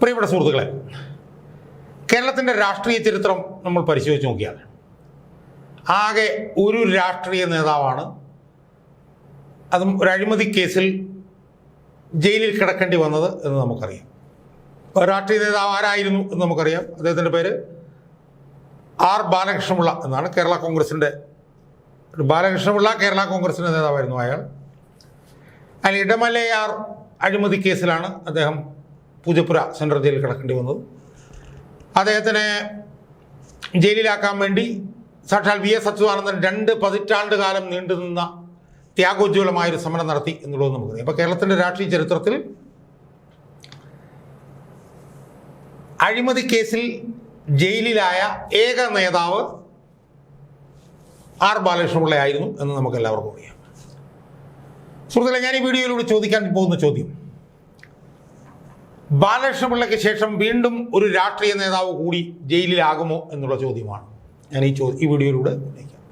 പ്രിയപ്പെട്ട സുഹൃത്തുക്കളെ കേരളത്തിന്റെ രാഷ്ട്രീയ ചരിത്രം നമ്മൾ പരിശോധിച്ച് നോക്കിയാൽ ആകെ ഒരു രാഷ്ട്രീയ നേതാവാണ്. അതും ഒരു അഴിമതി കേസിൽ ജയിലിൽ കിടക്കേണ്ടി വന്നത് എന്ന് നമുക്കറിയാം. രാഷ്ട്രീയ നേതാവ് ആരായിരുന്നു എന്ന് നമുക്കറിയാം. അദ്ദേഹത്തിന്റെ പേര് ആർ ബാലകൃഷ്ണപിള്ള എന്നാണ്. കേരള കോൺഗ്രസിന്റെ ബാലകൃഷ്ണപിള്ള കേരള കോൺഗ്രസിന്റെ നേതാവായിരുന്നു അയാൾ. അതിൽ ഇടമലയാർ അഴിമതി കേസിലാണ് അദ്ദേഹം പൂജപ്പുര സെൻട്രൽ ജയിലിൽ കിടക്കേണ്ടി വന്നത്. അദ്ദേഹത്തിനെ ജയിലിലാക്കാൻ വേണ്ടി സാക്ഷാൽ വി എസ് അച്യുതാനന്ദൻ രണ്ട് പതിറ്റാണ്ട് കാലം നീണ്ടുനിന്ന ത്യാഗോജ്വലമായൊരു സമരം നടത്തി എന്നുള്ളത് നമുക്കറിയാം അപ്പോൾ കേരളത്തിന്റെ രാഷ്ട്രീയ ചരിത്രത്തിൽ അഴിമതി കേസിൽ ജയിലിലായ ഏക നേതാവ് ആർ ബാലകൃഷ്ണപിള്ളയായിരുന്നു എന്ന് നമുക്ക് എല്ലാവർക്കും അറിയാം. സുഹൃത്തുക്കളെ ഞാൻ ഈ വീഡിയോയിലൂടെ ചോദിക്കാൻ പോകുന്ന ചോദ്യം. ബാലകൃഷ്ണപിള്ളയ്ക്ക് ശേഷം വീണ്ടും ഒരു രാഷ്ട്രീയ നേതാവ് കൂടി ജയിലിലാകുമോ എന്നുള്ള ചോദ്യമാണ്. ഞാൻ ഈ ചോദ്യം ഈ വീഡിയോയിലൂടെ ഉന്നയിക്കാം.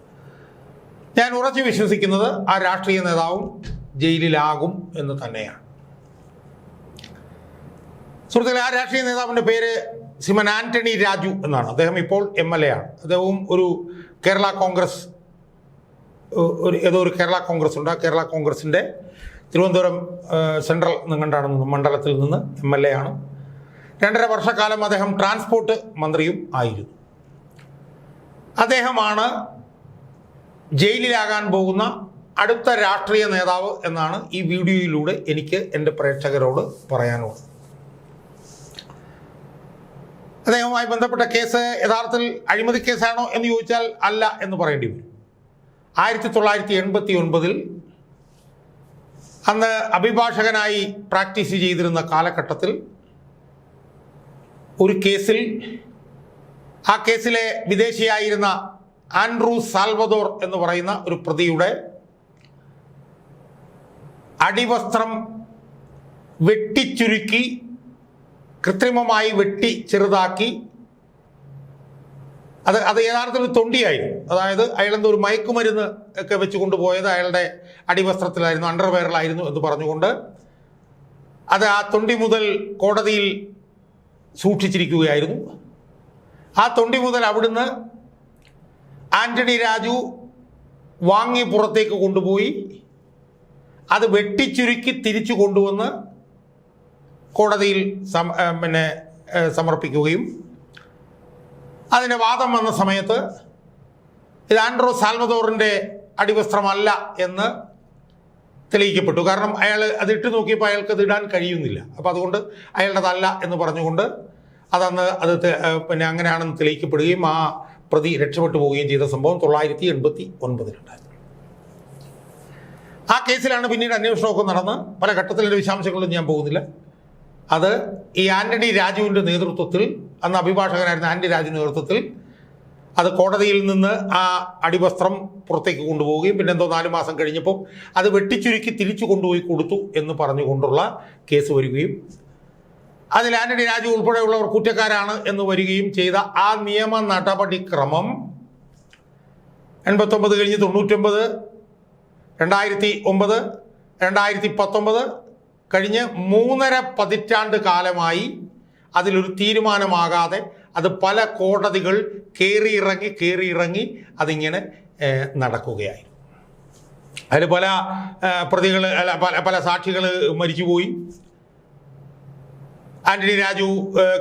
ഞാൻ ഉറച്ചു വിശ്വസിക്കുന്നത് ആ രാഷ്ട്രീയ നേതാവും ജയിലിലാകും എന്ന് തന്നെയാണ്. സുഹൃത്തുക്കളെ ആ രാഷ്ട്രീയ നേതാവിന്റെ പേര് സിമൻ ആന്റണി രാജു എന്നാണ്. അദ്ദേഹം ഇപ്പോൾ എം എൽ എ ആണ്. അദ്ദേഹവും ഒരു കേരള കോൺഗ്രസ് ഒരു ഏതോ ഒരു കേരള കോൺഗ്രസ് ഉണ്ട്. ആ കേരള കോൺഗ്രസിന്റെ തിരുവനന്തപുരം സെൻട്രൽ നിങ്ങണ്ടാണ് മണ്ഡലത്തിൽ നിന്ന് എം എൽ എ ആണ്. രണ്ടര വർഷക്കാലം അദ്ദേഹം ട്രാൻസ്പോർട്ട് മന്ത്രിയും ആയിരുന്നു. അദ്ദേഹമാണ് ജയിലിലാകാൻ പോകുന്ന അടുത്ത രാഷ്ട്രീയ നേതാവ് എന്നാണ് ഈ വീഡിയോയിലൂടെ എനിക്ക് എന്റെ പ്രേക്ഷകരോട് പറയാനുള്ളത്. അദ്ദേഹവുമായി ബന്ധപ്പെട്ട കേസ് യഥാർത്ഥത്തിൽ അഴിമതി കേസാണോ എന്ന് ചോദിച്ചാൽ അല്ല എന്ന് പറയേണ്ടി വരും. ആയിരത്തി തൊള്ളായിരത്തി എൺപത്തി ഒൻപതിൽ അന്ന് അഭിഭാഷകനായി പ്രാക്ടീസ് ചെയ്തിരുന്ന കാലഘട്ടത്തിൽ ഒരു കേസിൽ ആ കേസിലെ വിദേശിയായിരുന്ന ആൻഡ്രൂ സാൽവദോർ എന്ന് പറയുന്ന ഒരു പ്രതിയുടെ അടിവസ്ത്രം വെട്ടിച്ചുരുക്കി കൃത്രിമമായി വെട്ടി ചെറുതാക്കി അത് അത് യഥാർത്ഥത്തിൽ ഒരു തൊണ്ടിയായിരുന്നു. അതായത് അയാളെന്തോ ഒരു മയക്കുമരുന്ന് ഒക്കെ വെച്ച് കൊണ്ടുപോയത് അയാളുടെ അടിവസ്ത്രത്തിലായിരുന്നു അണ്ടർവെയറിലായിരുന്നു എന്ന് പറഞ്ഞുകൊണ്ട് അത് ആ തൊണ്ടി മുതൽ കോടതിയിൽ സൂക്ഷിച്ചിരിക്കുകയായിരുന്നു. ആ തൊണ്ടി മുതൽ അവിടുന്ന് ആന്റണി രാജു വാങ്ങി പുറത്തേക്ക് കൊണ്ടുപോയി അത് വെട്ടിച്ചുരുക്കി തിരിച്ചു കൊണ്ടുവന്ന് കോടതിയിൽ പിന്നെ സമർപ്പിക്കുകയും അതിന് വാദം വന്ന സമയത്ത് ഇത് ആൻഡ്രോ സാൽമദോറിന്റെ അടിവസ്ത്രമല്ല എന്ന് തെളിയിക്കപ്പെട്ടു. കാരണം അയാൾ അത് ഇട്ട് നോക്കിയപ്പോൾ അയാൾക്ക് അത് ഇടാൻ കഴിയുന്നില്ല. അപ്പോൾ അതുകൊണ്ട് അയാളുടേതല്ല എന്ന് പറഞ്ഞുകൊണ്ട് അതന്ന് അത് പിന്നെ അങ്ങനെയാണെന്ന് തെളിയിക്കപ്പെടുകയും ആ പ്രതി രക്ഷപ്പെട്ടു പോവുകയും ചെയ്ത സംഭവം തൊള്ളായിരത്തി എൺപത്തി ഒൻപതിലുണ്ടായിരുന്നു ആ കേസിലാണ് പിന്നീട് അന്വേഷണമൊക്കെ നടന്ന് പല ഘട്ടത്തിലെ വിശദാംശങ്ങളിലും ഞാൻ പോകുന്നില്ല. അത് ഈ ആന്റണി രാജുവിന്റെ നേതൃത്വത്തിൽ അന്ന് അഭിഭാഷകനായിരുന്ന ആന്റണി രാജുവിന്റെ നേതൃത്വത്തിൽ അത് കോടതിയിൽ നിന്ന് ആ അടിവസ്ത്രം പുറത്തേക്ക് കൊണ്ടുപോവുകയും പിന്നെ എന്തോ നാല് മാസം കഴിഞ്ഞപ്പോൾ അത് വെട്ടിച്ചുരുക്കി തിരിച്ചു കൊണ്ടുപോയി കൊടുത്തു എന്ന് പറഞ്ഞുകൊണ്ടുള്ള കേസ് വരികയും അതിൽ ആന്റണി രാജു ഉൾപ്പെടെയുള്ളവർ കുറ്റക്കാരാണ് എന്ന് വരികയും ചെയ്ത ആ നിയമ നടപടിക്രമം എൺപത്തൊമ്പത് കഴിഞ്ഞ് തൊണ്ണൂറ്റൊമ്പത് രണ്ടായിരത്തി ഒമ്പത് രണ്ടായിരത്തി പത്തൊമ്പത് കഴിഞ്ഞ് മൂന്നര പതിറ്റാണ്ട് കാലമായി അതിലൊരു തീരുമാനമാകാതെ അത് പല കോടതികൾ കയറിയിറങ്ങി കയറിയിറങ്ങി അതിങ്ങനെ നടക്കുകയായി അതിൽ പല പ്രതികൾ അല്ല പല പല സാക്ഷികൾ മരിച്ചുപോയി. ആന്റണി രാജു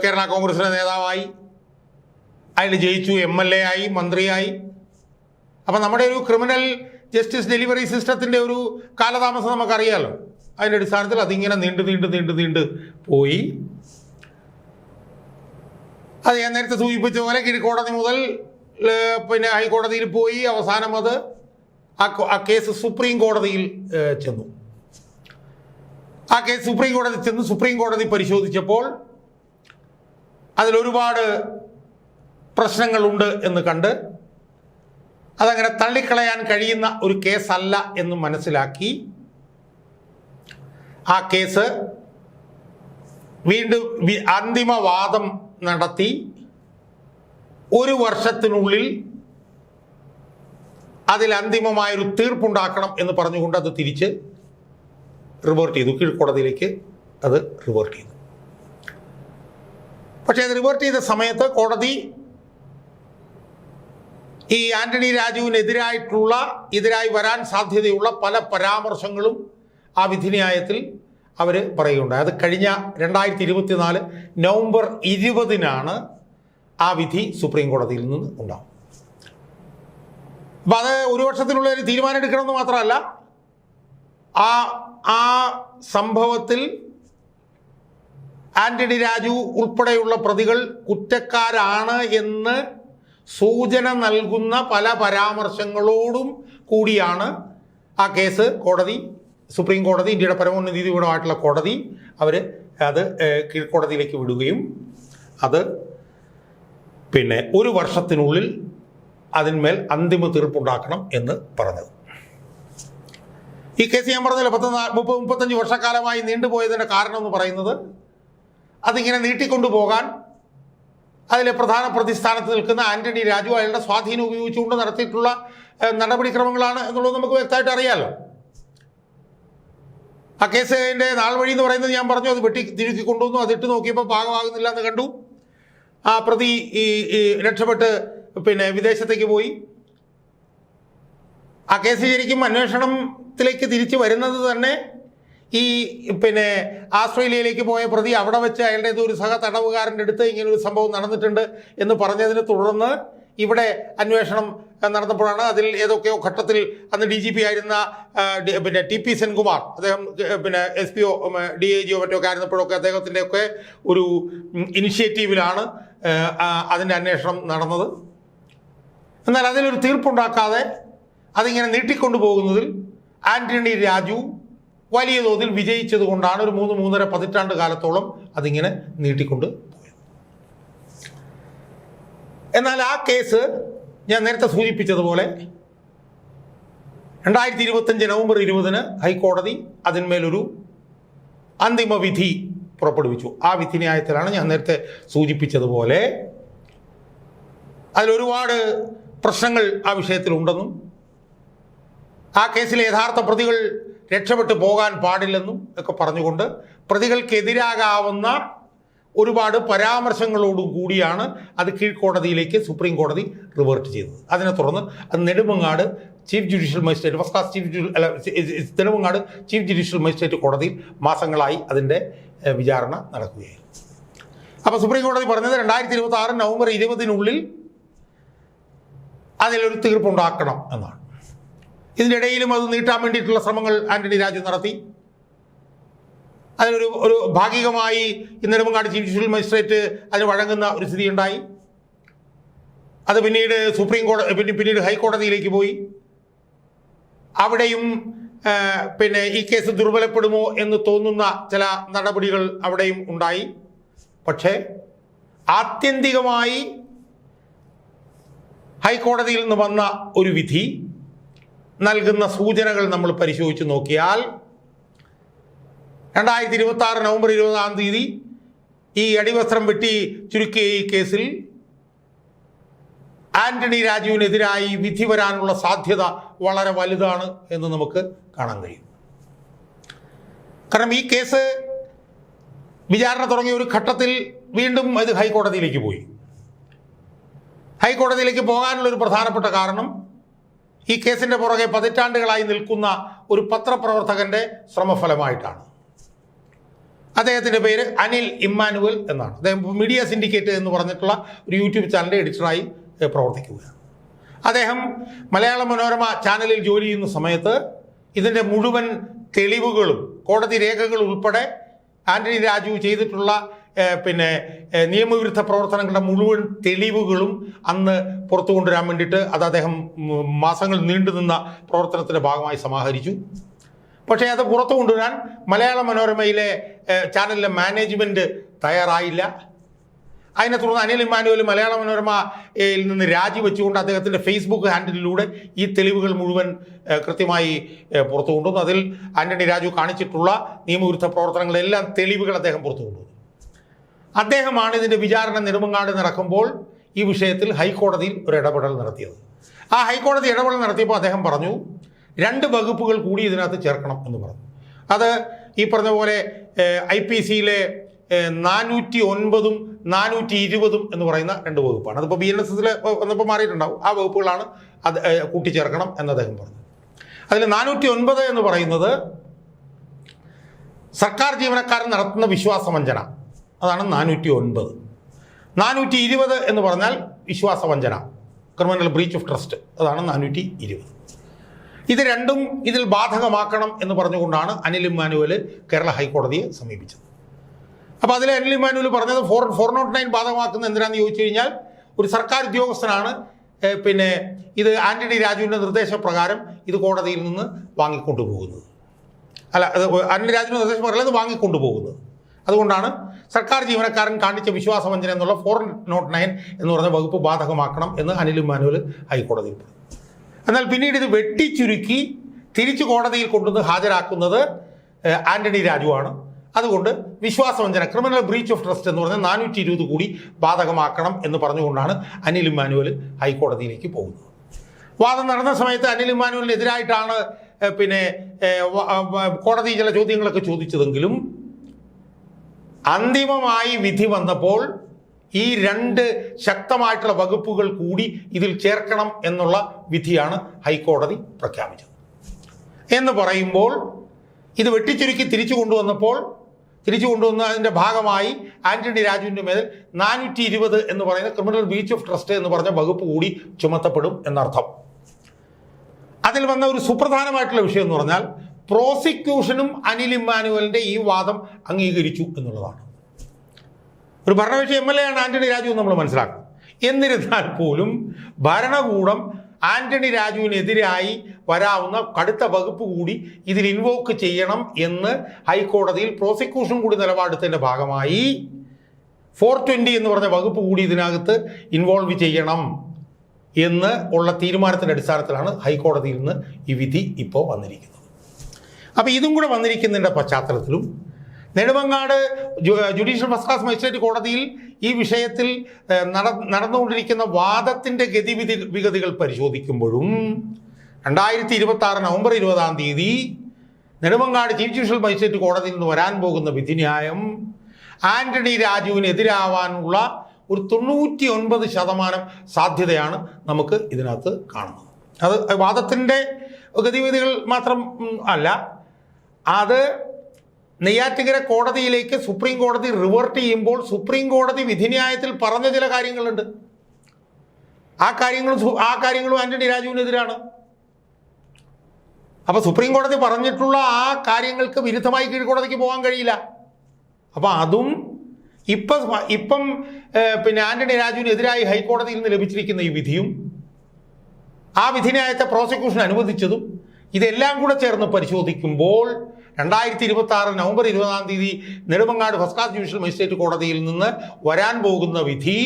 കേരള കോൺഗ്രസിന്റെ നേതാവായി. അതിൽ ജയിച്ചു എം എൽ എ ആയി മന്ത്രിയായി. അപ്പം നമ്മുടെ ഒരു ക്രിമിനൽ ജസ്റ്റിസ് ഡെലിവറി സിസ്റ്റത്തിന്റെ ഒരു കാലതാമസം നമുക്കറിയാമല്ലോ അതിന്റെ അടിസ്ഥാനത്തിൽ അതിങ്ങനെ നീണ്ടു നീണ്ടു നീണ്ടു നീണ്ട് പോയി. അത് ഞാൻ നേരത്തെ സൂചിപ്പിച്ച പോലെ കീഴ്ക്കോടതി മുതൽ പിന്നെ ഹൈക്കോടതിയിൽ പോയി. അവസാനം അത് ആ കേസ് സുപ്രീം കോടതിയിൽ ചെന്നു. ആ കേസ് സുപ്രീം കോടതി ചെന്ന് സുപ്രീം കോടതി പരിശോധിച്ചപ്പോൾ അതിലൊരുപാട് പ്രശ്നങ്ങളുണ്ട് എന്ന് കണ്ട് അതങ്ങനെ തള്ളിക്കളയാൻ കഴിയുന്ന ഒരു കേസല്ല എന്ന് മനസ്സിലാക്കി. ആ കേസ് വീണ്ടും അന്തിമ അന്തിമവാദം നടത്തി ഒരു വർഷത്തിനുള്ളിൽ അതിൽ അന്തിമമായൊരു തീർപ്പുണ്ടാക്കണം എന്ന് പറഞ്ഞുകൊണ്ട് അത് തിരിച്ച് റിവേർട്ട് ചെയ്തു. കീഴ്ക്കോടതിയിലേക്ക് അത് റിവേർട്ട് ചെയ്തു. പക്ഷേ അത് റിവേർട്ട് ചെയ്ത സമയത്ത് കോടതി ഈ ആന്റണി രാജുവിനെതിരായിട്ടുള്ള എതിരായി വരാൻ സാധ്യതയുള്ള പല പരാമർശങ്ങളും ആ വിധിന്യായത്തിൽ അവർ പറയുകയുണ്ടായി. അത് കഴിഞ്ഞ രണ്ടായിരത്തി ഇരുപത്തിനാല് നവംബർ ഇരുപതിനാണ് ആ വിധി സുപ്രീം കോടതിയിൽ നിന്ന് ഉണ്ടാവും അപ്പം അത് ഒരു വർഷത്തിനുള്ളിൽ തീരുമാനം എടുക്കണമെന്ന് മാത്രമല്ല ആ ആ സംഭവത്തിൽ ആന്റണി രാജു ഉൾപ്പെടെയുള്ള പ്രതികൾ കുറ്റക്കാരാണ് എന്ന് സൂചന നൽകുന്ന പല പരാമർശങ്ങളോടും കൂടിയാണ് ആ കേസ് കോടതി സുപ്രീം കോടതി ഇന്ത്യയുടെ പരമോന്നത നീതിപീഠമായിട്ടുള്ള കോടതി അവർ അത് കീഴ്ക്കോടതിയിലേക്ക് വിടുകയും അത് പിന്നെ ഒരു വർഷത്തിനുള്ളിൽ അതിന്മേൽ അന്തിമ തീർപ്പുണ്ടാക്കണം എന്ന് പറഞ്ഞത്. ഈ കേസ് ഞാൻ പറഞ്ഞല്ലോ പത്ത് മുപ്പത് മുപ്പത്തഞ്ച് വർഷക്കാലമായി നീണ്ടുപോയതിന്റെ കാരണം എന്ന് പറയുന്നത് അതിങ്ങനെ നീട്ടിക്കൊണ്ടു പോകാൻ അതിലെ പ്രധാന പ്രതിസ്ഥാനത്ത് നിൽക്കുന്ന ആന്റണി രാജു അയാളുടെ സ്വാധീനം ഉപയോഗിച്ചുകൊണ്ട് നടത്തിയിട്ടുള്ള നടപടിക്രമങ്ങളാണ് എന്നുള്ളത് നമുക്ക് വ്യക്തമായിട്ട് അറിയാലോ. ആ കേസിന്റെ നാൾ വഴി എന്ന് പറയുന്നത് ഞാൻ പറഞ്ഞു അത് വെട്ടി തിരുക്കി കൊണ്ടുവന്നു അതിട്ട് നോക്കിയപ്പോൾ പാകമാകുന്നില്ല എന്ന് കണ്ടു. ആ പ്രതി ഈ രക്ഷപ്പെട്ട് പിന്നെ വിദേശത്തേക്ക് പോയി. ആ കേസ് ശരിക്കും അന്വേഷണത്തിലേക്ക് തിരിച്ചു വരുന്നത് തന്നെ ഈ പിന്നെ ആസ്ട്രേലിയയിലേക്ക് പോയ പ്രതി അവിടെ വെച്ച് അയാളുടെ ഒരു സഹ തടവുകാരന്റെ അടുത്ത് ഇങ്ങനെ ഒരു സംഭവം നടന്നിട്ടുണ്ട് എന്ന് പറഞ്ഞതിനെ തുടർന്ന് ഇവിടെ അന്വേഷണം നടന്നപ്പോഴാണ് അതിൽ ഏതൊക്കെയോ ഘട്ടത്തിൽ അന്ന് ഡി ജി പി ആയിരുന്ന പിന്നെ ടി പി സെൻകുമാർ അദ്ദേഹം പിന്നെ S P O D I Jio മറ്റോ ഒക്കെ ആയിരുന്നപ്പോഴൊക്കെ അദ്ദേഹത്തിന്റെ ഒക്കെ ഒരു ഇനിഷ്യേറ്റീവിലാണ് അതിന്റെ അന്വേഷണം നടന്നത്. എന്നാൽ അതിലൊരു തീർപ്പുണ്ടാക്കാതെ അതിങ്ങനെ നീട്ടിക്കൊണ്ടു പോകുന്നതിൽ ആന്റണി രാജു വലിയ തോതിൽ വിജയിച്ചത് കൊണ്ടാണ് ഒരു മൂന്ന് മൂന്നര പതിറ്റാണ്ട് കാലത്തോളം അതിങ്ങനെ നീട്ടിക്കൊണ്ട് എന്നാൽ ആ കേസ് ഞാൻ നേരത്തെ സൂചിപ്പിച്ചതുപോലെ രണ്ടായിരത്തി ഇരുപത്തഞ്ച് നവംബർ ഇരുപതിന് ഹൈക്കോടതി അതിന്മേലൊരു അന്തിമ വിധി പുറപ്പെടുവിച്ചു. ആ വിധി ന്യായത്തിലാണ് ഞാൻ നേരത്തെ സൂചിപ്പിച്ചതുപോലെ അതിലൊരുപാട് പ്രശ്നങ്ങൾ ആ വിഷയത്തിലുണ്ടെന്നും ആ കേസിലെ യഥാർത്ഥ പ്രതികൾ രക്ഷപ്പെട്ടു പോകാൻ പാടില്ലെന്നും ഒക്കെ പറഞ്ഞുകൊണ്ട് പ്രതികൾക്കെതിരാകാവുന്ന ഒരുപാട് പരാമർശങ്ങളോടും കൂടിയാണ് അത് കീഴ്ക്കോടതിയിലേക്ക് സുപ്രീം കോടതി റിവേർട്ട് ചെയ്തത്. അതിനെ തുടർന്ന് അത് Nedumangad chief judicial magistrate first class chief Judy അല്ല നെടുമങ്ങാട് ചീഫ് ജുഡീഷ്യൽ മജിസ്ട്രേറ്റ് കോടതിയിൽ മാസങ്ങളായി അതിന്റെ വിചാരണ നടക്കുകയായിരുന്നു. അപ്പോൾ സുപ്രീം കോടതി പറഞ്ഞത് രണ്ടായിരത്തി ഇരുപത്തി ആറ് നവംബർ ഇരുപതിനുള്ളിൽ അതിലൊരു തീർപ്പുണ്ടാക്കണം എന്നാണ്. ഇതിനിടയിലും അത് നീട്ടാൻ വേണ്ടിയിട്ടുള്ള ശ്രമങ്ങൾ ആന്റണി രാജു നടത്തി. അതിനൊരു ഒരു ഭാഗികമായി ഇന്നലമങ്ങാട് ചീഫ് ജുഡീഷ്യൽ മജിസ്ട്രേറ്റ് അതിന് വഴങ്ങുന്ന ഒരു സ്ഥിതി ഉണ്ടായി അത് പിന്നീട് സുപ്രീം കോടതി പിന്നെ പിന്നീട് ഹൈക്കോടതിയിലേക്ക് പോയി. അവിടെയും പിന്നെ ഈ കേസ് ദുർബലപ്പെടുമോ എന്ന് തോന്നുന്ന ചില നടപടികൾ അവിടെയും ഉണ്ടായി. പക്ഷേ ആത്യന്തികമായി ഹൈക്കോടതിയിൽ നിന്ന് വന്ന ഒരു വിധി നൽകുന്ന സൂചനകൾ നമ്മൾ പരിശോധിച്ച് നോക്കിയാൽ രണ്ടായിരത്തി ഇരുപത്തി ആറ് നവംബർ ഇരുപതാം തീയതി ഈ അടിവസ്ത്രം വെട്ടി ചുരുക്കിയ ഈ കേസിൽ ആന്റണി രാജുവിനെതിരായി വിധി വരാനുള്ള സാധ്യത വളരെ വലുതാണ് എന്ന് നമുക്ക് കാണാൻ കഴിയും. കാരണം ഈ കേസ് വിചാരണ തുടങ്ങിയ ഒരു ഘട്ടത്തിൽ വീണ്ടും അത് ഹൈക്കോടതിയിലേക്ക് പോയി. ഹൈക്കോടതിയിലേക്ക് പോകാനുള്ള ഒരു പ്രധാനപ്പെട്ട കാരണം ഈ കേസിന്റെ പുറകെ പതിറ്റാണ്ടുകളായി നിൽക്കുന്ന ഒരു പത്രപ്രവർത്തകന്റെ ശ്രമഫലമായിട്ടാണ്. അദ്ദേഹത്തിന്റെ പേര് അനിൽ ഇമ്മാനുവൽ എന്നാണ്. അദ്ദേഹം മീഡിയ സിൻഡിക്കേറ്റ് എന്ന് പറഞ്ഞിട്ടുള്ള ഒരു യൂട്യൂബ് ചാനലിന്റെ എഡിറ്ററായി പ്രവർത്തിക്കുകയാണ്. അദ്ദേഹം മലയാള മനോരമ ചാനലിൽ ജോലി ചെയ്യുന്ന സമയത്ത് ഇതിന്റെ മുഴുവൻ തെളിവുകളും കോടതി രേഖകൾ ഉൾപ്പെടെ ആന്റണി രാജു ചെയ്തിട്ടുള്ള പിന്നെ നിയമവിരുദ്ധ പ്രവർത്തനങ്ങളുടെ മുഴുവൻ തെളിവുകളും അന്ന് പുറത്തു കൊണ്ടുവരാൻ വേണ്ടിയിട്ട് അത് അദ്ദേഹം മാസങ്ങൾ നീണ്ടുനിന്ന പ്രവർത്തനത്തിന്റെ ഭാഗമായി സമാഹരിച്ചു. പക്ഷേ അത് പുറത്തു കൊണ്ടുവരാൻ മലയാള മനോരമയിലെ ചാനലിലെ മാനേജ്മെന്റ് തയ്യാറായില്ല. അതിനെ തുടർന്ന് അനിൽ ഇമ്മാനുവൽ മലയാള മനോരമയിൽ നിന്ന് രാജിവെച്ചുകൊണ്ട് അദ്ദേഹത്തിന്റെ ഫേസ്ബുക്ക് ഹാൻഡിലൂടെ ഈ തെളിവുകൾ മുഴുവൻ കൃത്യമായി പുറത്തു കൊണ്ടുവന്നു. അതിൽ ആന്റണി രാജു കാണിച്ചിട്ടുള്ള നിയമവിരുദ്ധ പ്രവർത്തനങ്ങളെല്ലാം തെളിവുകൾ അദ്ദേഹം പുറത്തു കൊണ്ടുവന്നു. അദ്ദേഹമാണ് ഇതിന്റെ വിചാരണ നെടുമങ്ങാട് നടക്കുമ്പോൾ ഈ വിഷയത്തിൽ ഹൈക്കോടതിയിൽ ഒരു ഇടപെടൽ നടത്തിയത്. ആ ഹൈക്കോടതി ഇടപെടൽ നടത്തിയപ്പോൾ അദ്ദേഹം പറഞ്ഞു രണ്ട് വകുപ്പുകൾ കൂടി ഇതിനകത്ത് ചേർക്കണം എന്ന് പറഞ്ഞു. അത് ഈ പറഞ്ഞ പോലെ ഐ പി സിയിലെ നാനൂറ്റി ഒൻപതും നാനൂറ്റി ഇരുപതും എന്ന് പറയുന്ന രണ്ട് വകുപ്പാണ്. അതിപ്പോൾ ബി എൻ എസ് എസിൽ വന്നപ്പോൾ മാറിയിട്ടുണ്ടാവും. ആ വകുപ്പുകളാണ് അത് കൂട്ടിച്ചേർക്കണം എന്ന് അദ്ദേഹം പറഞ്ഞു. അതിൽ നാനൂറ്റി ഒൻപത് എന്ന് പറയുന്നത് സർക്കാർ ജീവനക്കാരൻ നടത്തുന്ന വിശ്വാസവഞ്ചന. അതാണ് നാനൂറ്റി ഒൻപത് നാനൂറ്റി ഇരുപത് എന്ന് പറഞ്ഞാൽ വിശ്വാസവഞ്ചന. Criminal breach of trust. അതാണ് നാനൂറ്റി ഇരുപത് ഇത് രണ്ടും ഇതിൽ ബാധകമാക്കണം എന്ന് പറഞ്ഞുകൊണ്ടാണ് അനിൽ ഇമ്മാനുവൽ കേരള ഹൈക്കോടതിയെ സമീപിച്ചത്. അപ്പോൾ അതിൽ അനിൽ ഇമ്മാനുവൽ പറഞ്ഞത് ഫോർ ഫോർ നോട്ട് നയൻ ബാധകമാക്കുന്നത് എന്തിനാണെന്ന് ചോദിച്ചു കഴിഞ്ഞാൽ ഒരു സർക്കാർ ഉദ്യോഗസ്ഥനാണ് പിന്നെ ഇത് ആന്റണി രാജുവിന്റെ നിർദ്ദേശപ്രകാരം ഇത് കോടതിയിൽ നിന്ന് വാങ്ങിക്കൊണ്ടുപോകുന്നത്. അല്ല അത് ആന്റണി രാജുവിന്റെ നിർദ്ദേശപ്രകാരം ഇത് വാങ്ങിക്കൊണ്ടുപോകുന്നത്. അതുകൊണ്ടാണ് സർക്കാർ ജീവനക്കാരൻ കാണിച്ച വിശ്വാസവഞ്ചന എന്നുള്ള ഫോർ നോട്ട് നയൻ എന്ന് പറഞ്ഞ വകുപ്പ് ബാധകമാക്കണം എന്ന് അനിൽ ഇമ്മാനുവൽ ഹൈക്കോടതിയിൽ പറഞ്ഞു. എന്നാൽ പിന്നീട് ഇത് വെട്ടിച്ചുരുക്കി തിരിച്ചു കോടതിയിൽ കൊണ്ടുവന്ന് ഹാജരാക്കുന്നത് ആന്റണി രാജുവാണ്. അതുകൊണ്ട് വിശ്വാസവഞ്ചന ക്രിമിനൽ ബ്രീച്ച് ഓഫ് ട്രസ്റ്റ് എന്ന് പറഞ്ഞാൽ നാനൂറ്റി ഇരുപത് കൂടി ബാധകമാക്കണം എന്ന് പറഞ്ഞുകൊണ്ടാണ് അനിൽ ഇമ്മാനുവൽ ഹൈക്കോടതിയിലേക്ക് പോകുന്നത്. വാദം നടന്ന സമയത്ത് അനിൽ ഇമ്മാനുവലിനെതിരായിട്ടാണ് പിന്നെ കോടതി ചില ചോദ്യങ്ങളൊക്കെ ചോദിച്ചതെങ്കിലും അന്തിമമായി വിധി വന്നപ്പോൾ ഈ രണ്ട് ശക്തമായിട്ടുള്ള വകുപ്പുകൾ കൂടി ഇതിൽ ചേർക്കണം എന്നുള്ള വിധിയാണ് ഹൈക്കോടതി പ്രഖ്യാപിച്ചത്. എന്ന് പറയുമ്പോൾ ഇത് വെട്ടിച്ചുരുക്കി തിരിച്ചു കൊണ്ടുവന്നപ്പോൾ തിരിച്ചു കൊണ്ടുവന്നതിന്റെ ഭാഗമായി ആന്റണി രാജുവിന്റെ മേൽ നാനൂറ്റി ഇരുപത് എന്ന് പറയുന്ന ക്രിമിനൽ ബീച്ച് ഓഫ് ട്രസ്റ്റ് എന്ന് പറഞ്ഞ വകുപ്പ് കൂടി ചുമത്തപ്പെടും എന്നർത്ഥം. അതിൽ വന്ന ഒരു സുപ്രധാനമായിട്ടുള്ള വിഷയം എന്ന് പറഞ്ഞാൽ പ്രോസിക്യൂഷനും അനിൽ ഇമ്മാനുവലിന്റെ ഈ വാദം അംഗീകരിച്ചു എന്നുള്ളതാണ്. ഒരു ഭരണകക്ഷി എം എൽ എ ആണ് ആന്റണി രാജു എന്ന് നമ്മൾ മനസ്സിലാക്കും എന്നിരുന്നാൽ പോലും ഭരണകൂടം ആന്റണി രാജുവിനെതിരായി വരാവുന്ന കടുത്ത വകുപ്പ് കൂടി ഇതിൽ ഇൻവോക്ക് ചെയ്യണം എന്ന് ഹൈക്കോടതിയിൽ പ്രോസിക്യൂഷൻ കൂടി നിലപാടെടുത്തതിന്റെ ഭാഗമായി ഫോർ ട്വന്റി എന്ന് പറഞ്ഞ വകുപ്പ് കൂടി ഇതിനകത്ത് ഇൻവോൾവ് ചെയ്യണം എന്ന് ഉള്ള തീരുമാനത്തിന്റെ അടിസ്ഥാനത്തിലാണ് ഹൈക്കോടതിയിൽ നിന്ന് ഈ വിധി ഇപ്പോൾ വന്നിരിക്കുന്നത്. അപ്പോൾ ഇതും കൂടെ വന്നിരിക്കുന്നതിന്റെ പശ്ചാത്തലത്തിലും Nedumangad judicial first class magistrate കോടതിയിൽ ഈ വിഷയത്തിൽ നടന്നുകൊണ്ടിരിക്കുന്ന വാദത്തിന്റെ ഗതിവിധി വിഗതികൾ പരിശോധിക്കുമ്പോഴും രണ്ടായിരത്തി ഇരുപത്തി ആറ് നവംബർ ഇരുപതാം തീയതി നെടുമങ്ങാട് ചീഫ് ജുഡീഷ്യൽ മജിസ്ട്രേറ്റ് കോടതിയിൽ നിന്ന് വരാൻ പോകുന്ന വിധിന്യായം ആന്റണി രാജുവിനെതിരാവാനുള്ള ഒരു തൊണ്ണൂറ്റി ഒൻപത് ശതമാനം സാധ്യതയാണ് നമുക്ക് ഇതിനകത്ത് കാണുന്നത്. അത് വാദത്തിന്റെ ഗതിവിധികൾ മാത്രം അല്ല. അത് നെയ്യാറ്റിങ്കര കോടതിയിലേക്ക് സുപ്രീം കോടതി റിവേർട്ട് ചെയ്യുമ്പോൾ സുപ്രീം കോടതി വിധിന്യായത്തിൽ പറഞ്ഞ ചില കാര്യങ്ങളുണ്ട്. ആ കാര്യങ്ങളും ആ കാര്യങ്ങളും ആന്റണി രാജുവിനെതിരാണ്. അപ്പൊ സുപ്രീം കോടതി പറഞ്ഞിട്ടുള്ള ആ കാര്യങ്ങൾക്ക് വിരുദ്ധമായി കീഴ്ക്കോടതിക്ക് പോകാൻ കഴിയില്ല. അപ്പൊ അതും ഇപ്പം ഇപ്പം പിന്നെ ആന്റണി രാജുവിനെതിരായി ഹൈക്കോടതിയിൽ നിന്ന് ലഭിച്ചിരിക്കുന്ന ഈ വിധിയും ആ വിധിന്യായത്തെ പ്രോസിക്യൂഷൻ അനുവദിച്ചതും ഇതെല്ലാം കൂടെ ചേർന്ന് പരിശോധിക്കുമ്പോൾ രണ്ടായിരത്തി ഇരുപത്തി ആറ് നവംബർ ഇരുപതാം തീയതി Nedumangad first class judicial magistrate കോടതിയിൽ നിന്ന് വരാൻ പോകുന്ന വിധി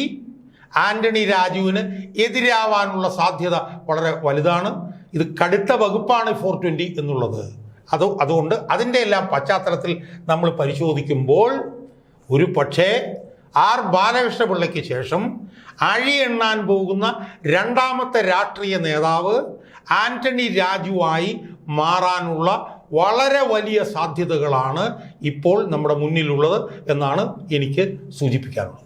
ആന്റണി രാജുവിന് എതിരാവാനുള്ള സാധ്യത വളരെ വലുതാണ്. ഇത് കടുത്ത വകുപ്പാണ് ഫോർ ട്വന്റി എന്നുള്ളത്. അത് അതുകൊണ്ട് അതിന്റെ എല്ലാം പശ്ചാത്തലത്തിൽ നമ്മൾ പരിശോധിക്കുമ്പോൾ ഒരു പക്ഷേ ആർ ബാലകൃഷ്ണപിള്ളയ്ക്ക് ശേഷം അഴിയെണ്ണാൻ പോകുന്ന രണ്ടാമത്തെ രാഷ്ട്രീയ നേതാവ് ആന്റണി രാജുവായി മാറാനുള്ള വളരെ വലിയ സാധ്യതകളാണ് ഇപ്പോൾ നമ്മുടെ മുന്നിലുള്ളത് എന്നാണ് എനിക്ക് സൂചിപ്പിക്കാനുള്ളത്.